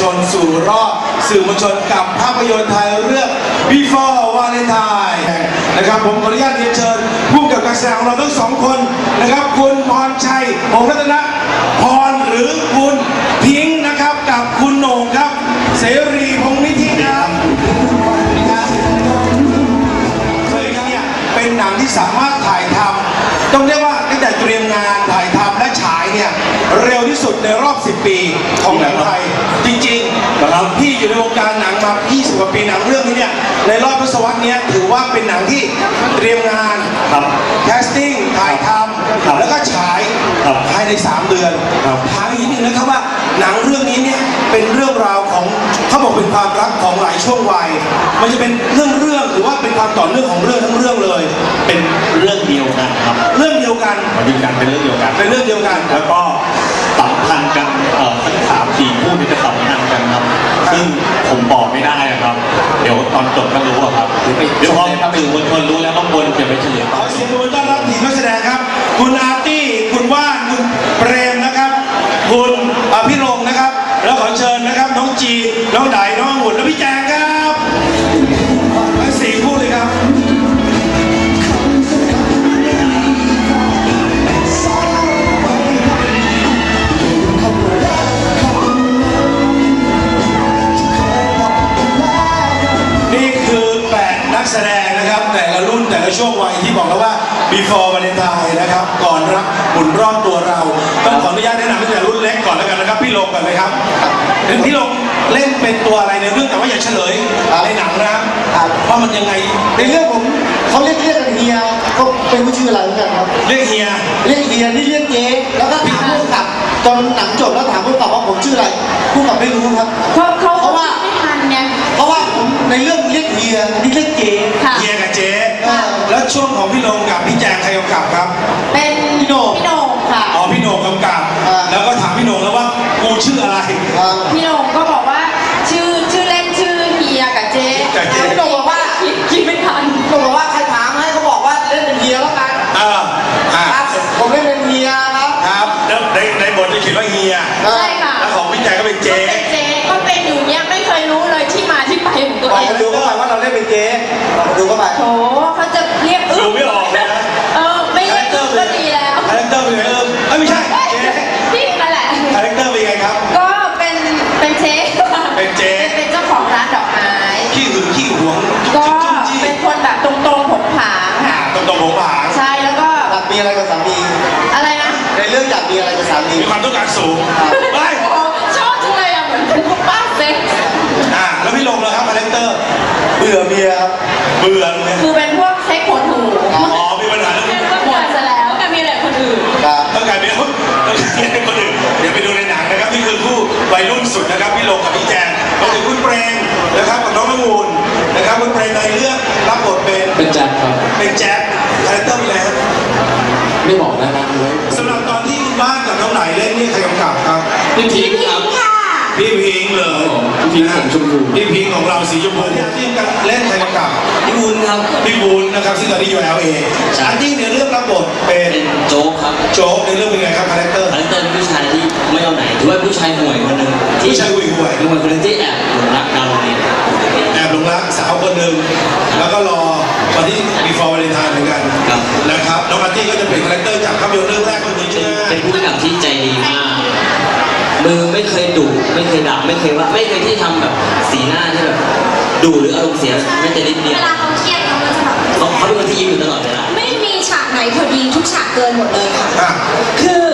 ชนสู่รอบสื่อมวลชนกับภาพยนตร์ไทยเรื่อง Before Valentine นะครับผมขออนุญาตเรียนเชิญผู้กำกับการแสดงของเราทั้งสองคนนะครับคุณพรชัยหงรัตนะพรหรือคุณพิงค์นะครับกับคุณโหน่งครับ เสรีพงษ์นิธิครับเคยเนี่ยเป็นหนังที่สามารถถ่ายทำต้องเรียกว่าตั้งแต่เตรียมงานถ่ายทำและฉายเนี่ยเร็วที่สุดในรอบ 10 ปีของหนังไทย นะครับพี่อยู่ในวงการหนังมา 20 กว่าปีหนังเรื่องนี้เนี่ยในรอบทศวรรษเนี้ยถือว่าเป็นหนังที่เตรียมงานครับแคสติ้งถ่ายทครับำแล้วก็ฉายครับภายใน 3 เดือนครับถามอีกนิดนึงนะครับว่าหนังเรื่องนี้เนี่ยเป็นเรื่องราวของเขาบอกเป็นความรักของหลายช่วงวัย มันจะเป็นเรื่องเรื่องหรือว่าเป็นความต่อเนื่องของเรื่องทั้งเรื่องเลย เป็นเรื่องเดียวกันครับ เรื่องเดียวกันมาดูกันเป็นเรื่องเดียวกันเป็นเรื่องเดียวกันแล้วก็สัมพันธ์กันเอ่อทั้งสามสี่คู่นี้จะสัมพันธ์กันครับ ซึ่งผมบอกไม่ได้อะครับ เดี๋ยวตอนจบก็รู้อะครับ เดี๋ยวพอสื่อมวลชนรู้แล้วต้องบนจะไปเฉลยขอเสียงปรบมือต้อนรับทีมนักแสดงครับ คุณอาร์ตี้ คุณว่านคุณเปรมนะครับ คุณอภิรงค์นะครับ แล้วขอเชิญนะครับ น้องจีนน้องไดน้องหุ่นและพี่แจง before Valentine นะครับ ก่อนรักหมุนรอบตัวเรา ต้องขออนุญาตแนะนำตั้งแต่รุ่นเล็กก่อนแล้วกันนะครับ พี่ลงก่อนเลยครับพี่ลงเล่นเป็นตัวอะไรในเรื่องแต่ว่าอย่าเฉลยในหนังนะครับว่ามันยังไงในเรื่องผมเขาเรียกเรียกกันเฮียก็เป็นผู้ชื่ออะไรเหมือนกันครับ เรียกเฮีย เรียกเฮียนี่เรียกเจ๊แล้วก็ถามผู้กำกับจนหนังจบแล้วถามผู้กำกับว่าผมชื่ออะไรผู้กำกับไม่รู้ครับเขาเขาเพราะว่า จะเขียนว่าเฮียใช่ค่ะแล้วของพี่แจงก็เป็นเจ๊เป็นเจ๊ก็เป็นอยู่เนี้ยไม่เคยรู้เลยที่มาที่ไปของตัวบอเอกงมาดูเข้าไปว่าเราเล่นเป็นเจ๊บอกมาดูเข้าไปโถ การสูงไปชอบจังเลยอะเหมือนเป็นพวกบ้านเซ็กอ่าแล้วพี่ลงแล้วครับคาแรคเตอร์ เบื่อเมียครับ เบื่อเลยคือเป็นพวกเซ็กหัวหูอ๋อมีปัญหาเรื่อง ชมพูพี่พิงค์ของเราสีชมพูที่เล่นใครกำกับพี่บุญครับพี่บูนนะครับซึ่งตอนนี้อยู่ LA อันที่ในเรื่องรับบทเป็นเป็นโจ๊กครับโจ๊กในเรื่องเป็นไงครับคาแรคเตอร์คาแรคเตอร์เป็นผู้ชายที่ไม่เอาไหนถือว่าผู้ชายห่วยคนหนึ่งที่ผู้ชายห่วยห่วยห่วยคนหนึ่งที่แอบหลงรักดาวโรงเรียนแอบหลงรักสาวคนหนึ่งแล้วก็รอวันที่ before Valentine เหมือนกันนะครับน้องอาร์ตี้ก็จะเป็นคาแรคเตอร์จากภาพยนตร์เรื่องแรกก็คือชื่อเป็นผู้กำกับที่ใจดีมากมือไม่เคย ดุไม่เคยด่าไม่เคยว่า ไม่เคยที่ทำแบบสีหน้าที่แบบดุหรืออารมณ์เสียไม่แต่นิดเดียวเวลาเขาเครียดเขาก็จะแบบเขาเขาเป็นคนที่ยิ้มอยู่ตลอดเวลาไม่มีฉากไหนพอดีทุกฉากเกินหมดเลยค่ะอะคือ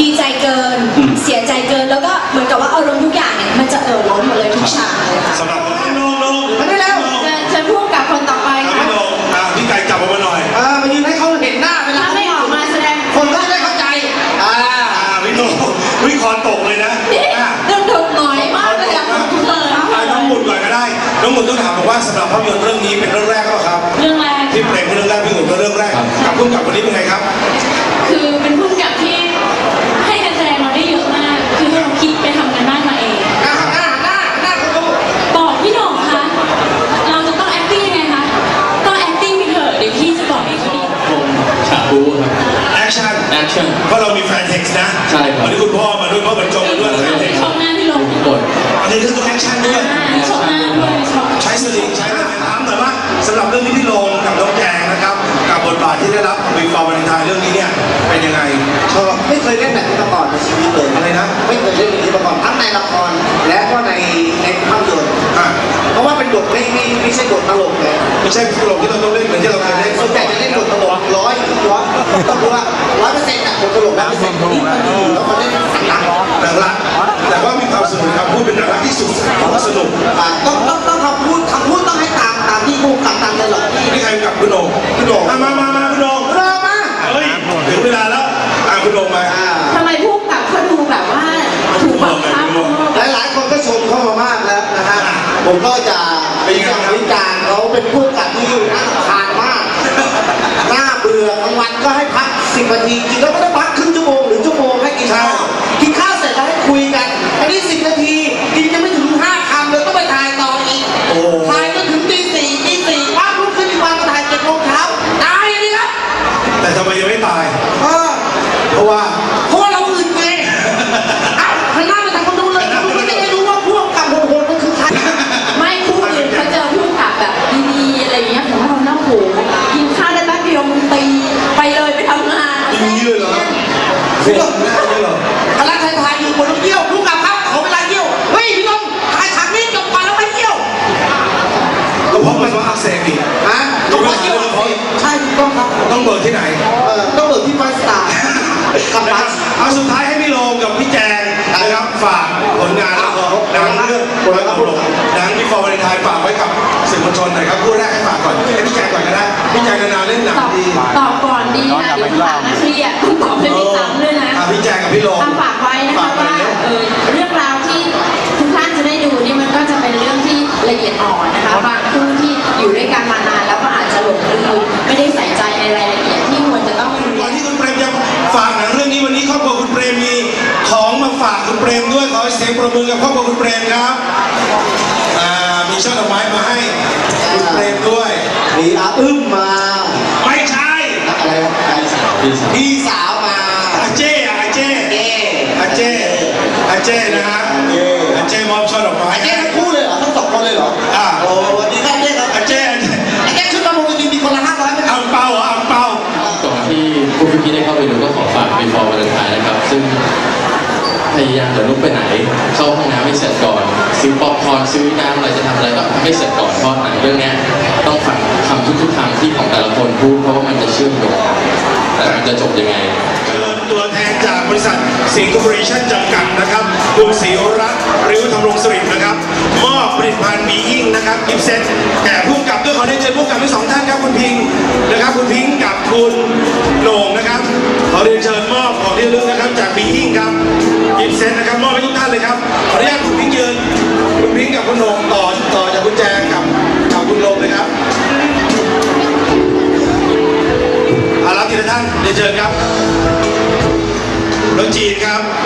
ดีใจเกินเสียใจเกินแล้วก็เหมือนกับว่าอารมณ์ทุกอย่างเนี่ยมันจะเอ่อล้นหมดเลยทุกฉากเลยค่ะสำหรับน้อง น้องหมุนต้องถามบอกว่าสำหรับภาพยนตร์เรื่องนี้เป็นเรื่อง สำหรับเรื่องนี้พี่โลงกับน้องแจงนะครับ กับบทบาทที่ได้รับวีฟอร์วาเลนไทน์เรื่องนี้เนี่ยเป็นยังไงชอบไม่เคยเล่นแบบนี้มาก่อนในชีวิตเลยอะไรนะไม่เคยเล่นแบบนี้มาก่อนทั้งในละครและก็ในในภาพยนตร์อะเพราะว่าเป็นบทไม่ไม่ไม่ใช่บทตลกเลยไม่ใช่ตลกที่เราต้องเล่นเหมือนที่เราเคยเล่นส่วนใหญ่จะเล่นบทตลกร้อยร้อยต้องรู้ว่าร้อยเปอร์เซ็นต์อะบทตลกร้อยเปอร์เซ็นต์ พักสิ ไหนเออต้องเปิดที่ไฟสตาร์กับนะคบัรับสเอาสุดท้ายให้พี่โลงกับพี่แจงนะครับฝากผลงานละครหนังเรื่องคนละกับหลงหนังที่ฟอร์วาเลนไทน์ฝากไว้กับสื่อมวลชนหน่อยครับผู้แรกให้ฝากก่อนให้พี่แจงก่อนก็ได้พี่แจงนานๆเล่นหนังตอบดีตอบก่อนดีนะเดี๋ยวถามนะเครียดต้องตอบให้พี่ซ้ำด้วยนะอะพี่แจงกับพี่โลงทำฝากไว้นะคะฝากไว้ว่าเร็วเออเรื่องราวที่ทุกท่านจะได้ดูนี่มันก็จะเป็นเรื่องที่ละเอียดอ่อน ฝากหนังเรื่องนี้วันนี้ครอบครัวคุณเปรมมีของมาฝากคุณเปรมด้วยขอเสียงประมือกับครอบครัวคุณเปรมครับอ่ามีช่อดอกไม้มาให้คุณเปรมด้วยมีอาอึ้มมาไม่ใช่อะไรวะใครสาวพี่สาวพี่สาวมาอาเจ้อะอาเจ้เอ๊อาเจ้อาเจ้นะฮะอาเจ้มอบช่อดอกไม้ พยายามจะลุกไปไหน เข้าห้องน้ำให้เสร็จก่อน ซื้อป๊อปคอร์นซื้อน้ำอะไรจะทำอะไรก็ให้เสร็จก่อนเพราะหนังเรื่องนี้ต้องฟังคำทุกๆคำที่ของแต่ละคนพูดเพราะว่ามันจะเชื่อมโยงแต่มันจะจบยังไงเชิญตัวแทนจากบริษัทสิงห์คอร์เรชั่นจำกัดนะครับคุณศรีรัตน์ริ้วธำรงสรินะครับ มอบผลิตภัณฑ์บีอิงนะครับกิฟต์เซ็ตแก่ผู้กับด้วยขอเรียนเชิญผู้กับทั้งสองท่านครับคุณพิงนะครับคุณพิงกับคุณโหน่งนะครับขอเรียนเชิญมอบของที่ระลึก รถจีนครับ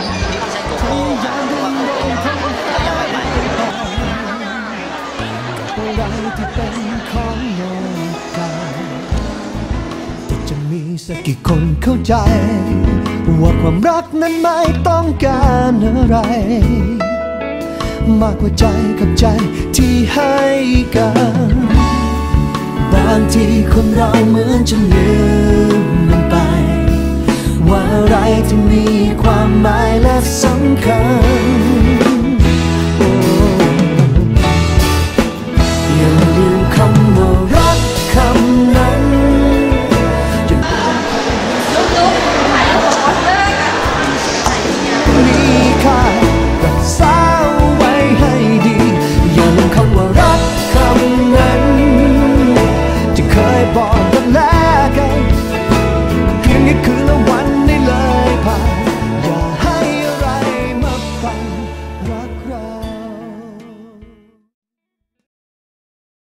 ักกี่คนเข้าใจ ว่าความรักนั้นไม่ต้องการอะไร มากกว่าใจกับใจที่ให้กัน บางทีคนเราเหมือนจะลืมมันไป ว่าอะไรที่มีความหมายและสำคัญ